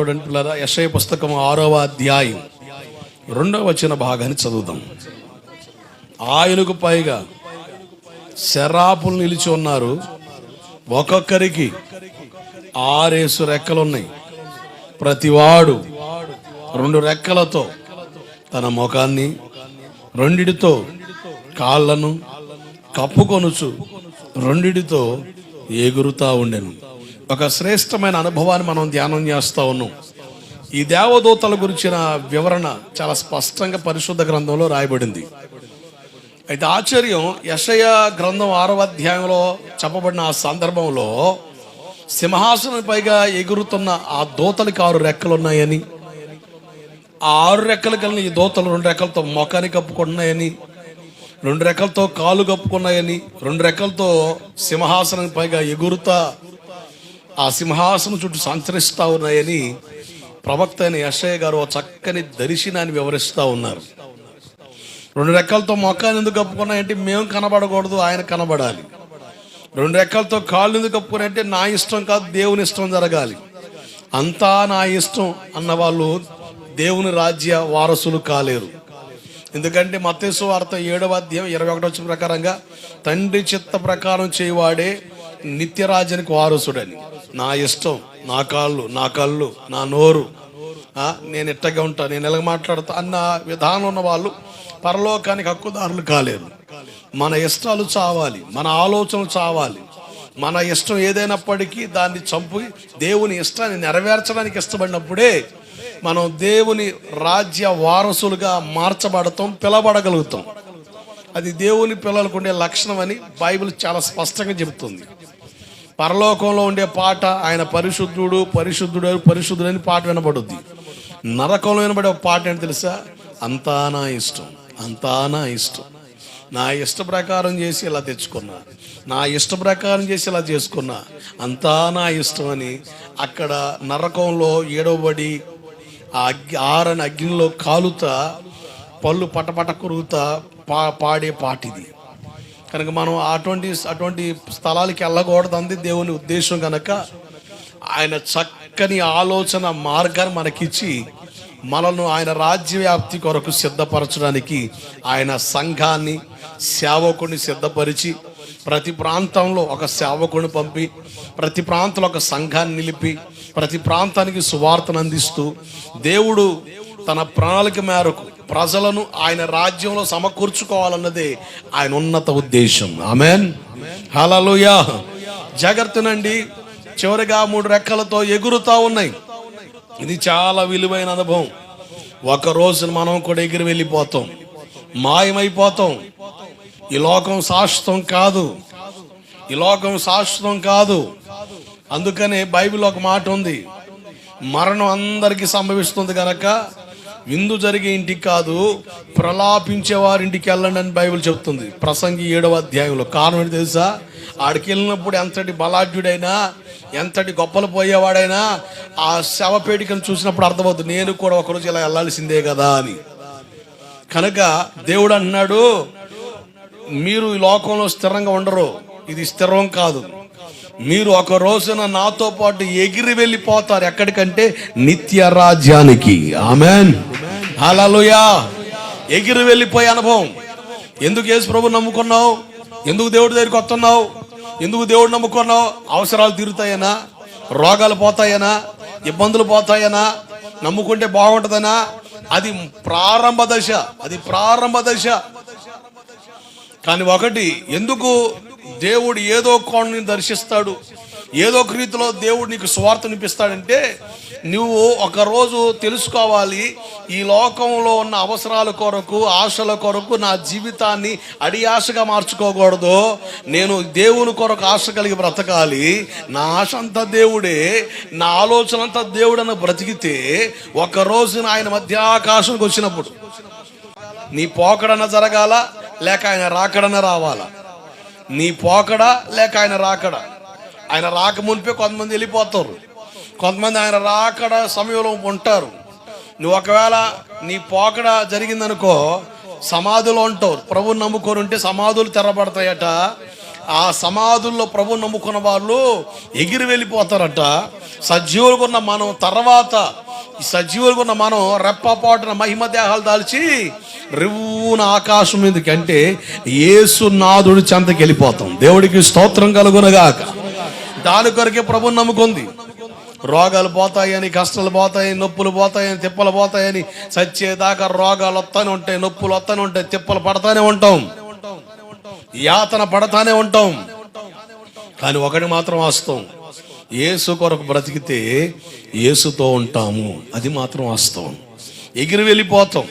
చూడండి పిల్లరా యశయ పుస్తకం ఆరవ అధ్యాయం రెండవ వచ్చిన భాగాన్ని చదువుదాం. ఆయనకు పైగా శరాపులు నిలిచి ఉన్నారు. ఒక్కొక్కరికి ఆరేసు రెక్కలున్నాయి. ప్రతివాడు రెండు రెక్కలతో తన ముఖాన్ని రెండిటితో కాళ్ళను కప్పుకొనుచు రెండిటితో ఎగురుతా ఉండెను. ఒక శ్రేష్టమైన అనుభవాన్ని మనం ధ్యానం చేస్తా ఉన్నాం. ఈ దేవదూతల గురించిన వివరణ చాలా స్పష్టంగా పరిశుద్ధ గ్రంథంలో రాయబడింది. అయితే ఆశ్చర్యం యషయ గ్రంథం ఆరవ అధ్యాయంలో చెప్పబడిన ఆ సందర్భంలో సింహాసనం పైగా ఎగురుతున్న ఆ దూతలకి ఆరు రెక్కలు ఉన్నాయని ఆ ఆరు రెక్కలు కలిగిన ఈ దూతలు రెండు రెక్కలతో మొఖాన్ని కప్పుకున్నాయని రెండు రెక్కలతో కాలు కప్పుకున్నాయని రెండు రెక్కలతో సింహాసనం పైగా ఎగురుతా ఆ సింహాసనం చుట్టూ సంచరిస్తూ ఉన్నాయని ప్రవక్త అయిన యశయ్య గారు ఓ చక్కని దర్శనాన్ని వివరిస్తూ ఉన్నారు. రెండు రెక్కలతో మొక్కలు ఎందుకు కప్పుకున్నాయంటే మేము కనబడకూడదు ఆయన కనబడాలి. రెండు రెక్కలతో కాళ్ళు ఎందుకు కప్పుకున్నాయంటే నా ఇష్టం కాదు దేవుని ఇష్టం జరగాలి. అంతా నా ఇష్టం అన్న వాళ్ళు దేవుని రాజ్య వారసులు కాలేరు. ఎందుకంటే మత్తేసు వార్త ఏడవ అధ్యాయం ఇరవై ఒకటో ప్రకారంగా తండ్రి చిత్త ప్రకారం చేయవాడే నిత్యరాజ్యానికి వారసుడని. నా ఇష్టం నా కాళ్ళు నా కళ్ళు నా నోరు. నేను ఇట్టగా ఉంటా నేను ఎలా మాట్లాడతా అన్న విధానం ఉన్న వాళ్ళు పరలోకానికి హక్కుదారులు కాలేరు. మన ఇష్టాలు చావాలి మన ఆలోచనలు చావాలి. మన ఇష్టం ఏదైనప్పటికీ దాన్ని చంపు దేవుని ఇష్టాన్ని నెరవేర్చడానికి ఇష్టపడినప్పుడే మనం దేవుని రాజ్య వారసులుగా మార్చబడతాం పిలబడగలుగుతాం అది దేవుని పిల్లలకు ఉండే లక్షణం అని బైబిల్ చాలా స్పష్టంగా చెబుతుంది. పరలోకంలో ఉండే పాట ఆయన పరిశుద్ధుడు పరిశుద్ధుడు పరిశుద్ధుడని అని పాట వినబడుద్ది. నరకంలో వినబడే ఒక పాట ఏంటి తెలుసా? అంతా నా ఇష్టం అంతా నా ఇష్టం. నా ఇష్ట ప్రకారం చేసి ఇలా తెచ్చుకున్నా. నా ఇష్ట ప్రకారం చేసి ఇలా చేసుకున్నా. అంతా నా ఇష్టం అని అక్కడ నరకంలో ఏడవబడి ఆ అగ్గి ఆరని అగ్నిలో కాలుతా పళ్ళు పటపట కురుగుతా పా పాడే పాటిది. కనుక మనం అటువంటి అటువంటి స్థలాలకి వెళ్ళకూడదు అంది దేవుని ఉద్దేశం కనుక ఆయన చక్కని ఆలోచన మార్గాన్ని మనకిచ్చి మనల్ని ఆయన రాజ్యవ్యాప్తి కొరకు సిద్ధపరచడానికి ఆయన సంఘాన్ని సేవకుని సిద్ధపరిచి ప్రతి ప్రాంతంలో ఒక సేవకుని పంపి ప్రతి ప్రాంతంలో ఒక సంఘాన్ని నిలిపి ప్రతి ప్రాంతానికి సువార్తను అందిస్తూ దేవుడు తన ప్రణాళిక మేరకు ప్రజలను ఆయన రాజ్యంలో సమకూర్చుకోవాలన్నదే ఆయన ఉన్నత ఉద్దేశం. ఆమెన్. హలలుయా జాగ్రత్తనండి. చివరిగా మూడు రెక్కలతో ఎగురుతా ఉన్నాయి. ఇది చాలా విలువైన అనుభవం. ఒక రోజున మనం కూడా ఎగిరి వెళ్ళిపోతాం. మాయమైపోతాం. ఈ లోకం శాశ్వతం కాదు. ఈ లోకం శాశ్వతం కాదు. అందుకనే బైబిల్ ఒక మాట ఉంది. మరణం అందరికీ సంభవిస్తుంది కనుక విందు జరిగే ఇంటికి కాదు ప్రలాపించే వారింటికి వెళ్ళండి అని బైబిల్ చెప్తుంది. ప్రసంగి ఏడవ అధ్యాయంలో కారణం ఏంటి తెలుసా? ఆడికి వెళ్ళినప్పుడు ఎంతటి బలాఢ్యుడైనా ఎంతటి గొప్పలు పోయేవాడైనా ఆ శవపేటికను చూసినప్పుడు అర్థమవుతుంది నేను కూడా ఒకరోజు ఇలా వెళ్ళాల్సిందే కదా అని. కనుక దేవుడు అంటున్నాడు మీరు ఈ లోకంలో స్థిరంగా ఉండరు. ఇది స్థిరం కాదు. మీరు ఒక రోజున నాతో పాటు ఎగిరి వెళ్ళిపోతారు ఎక్కడికంటే నిత్య రాజ్యానికి ఆమెన్. అలాలుయా ఎగిరి వెళ్ళిపోయే అనుభవం. ఎందుకు యేసు ప్రభు నమ్ముకున్నావు? ఎందుకు దేవుడి దగ్గరికి వస్తున్నావు? ఎందుకు దేవుడు నమ్ముకున్నావు? అవసరాలు తీరుతాయనా? రోగాలు పోతాయనా? ఇబ్బందులు పోతాయనా? నమ్ముకుంటే బాగుంటుందనా? అది ప్రారంభ దశ. అది ప్రారంభ దశ. కానీ ఒకటి ఎందుకు దేవుడు ఏదో కోణని దర్శిస్తాడు. ఏదో ఒక రీతిలో దేవుడు నీకు స్వార్థ నిపిస్తాడంటే నువ్వు ఒకరోజు తెలుసుకోవాలి ఈ లోకంలో ఉన్న అవసరాల కొరకు ఆశల కొరకు నా జీవితాన్ని అడి ఆశగా మార్చుకోకూడదు. నేను దేవుని కొరకు ఆశ కలిగి బ్రతకాలి. నా ఆశ అంతా దేవుడే. నా ఆలోచన అంతా దేవుడని బ్రతికితే ఒకరోజు ఆయన మధ్యాకాశానికి వచ్చినప్పుడు నీ పోకడన జరగాల లేక ఆయన రాకడన రావాలా? నీ పోకడ లేక ఆయన రాకడ? ఆయన రాక మునిపే కొంతమంది వెళ్ళిపోతారు. కొంతమంది ఆయన రాకడ సమయంలో ఉంటారు. నువ్వు ఒకవేళ నీ పోకడ జరిగిందనుకో సమాధులు ఉంటావు ప్రభుని నమ్ముకొని ఉంటే సమాధులు తెరబడతాయట. ఆ సమాధుల్లో ప్రభు నమ్ముకున్న వాళ్ళు ఎగిరి వెళ్ళిపోతారట. సజీవులుగా ఉన్న మనం తర్వాత ఈ సజీవులుగా ఉన్న మనం రెప్పపాటున మహిమ దేహాలు దాల్చి రివ్వున ఆకాశం మీదకి అంటే యేసు నాదుడి చెంతకి వెళ్ళిపోతాం. దేవుడికి స్తోత్రం కలుగునగాక. దాని కొరకే ప్రభు నమ్ముకుంది. రోగాలు పోతాయని కష్టాలు పోతాయని నొప్పులు పోతాయని తిప్పలు పోతాయని చచ్చేదాకా రోగాలు వస్తానే ఉంటాయి నొప్పులు వస్తానే ఉంటాయి తిప్పలు పడతానే ఉంటాం. యాతన పడతానే ఉంటాం. కానీ ఒకటి మాత్రం వాస్తవం. ఏసు కొరకు బ్రతికితే యేసుతో ఉంటాము. అది మాత్రం వాస్తవం. ఎగిరి వెళ్ళిపోతాం.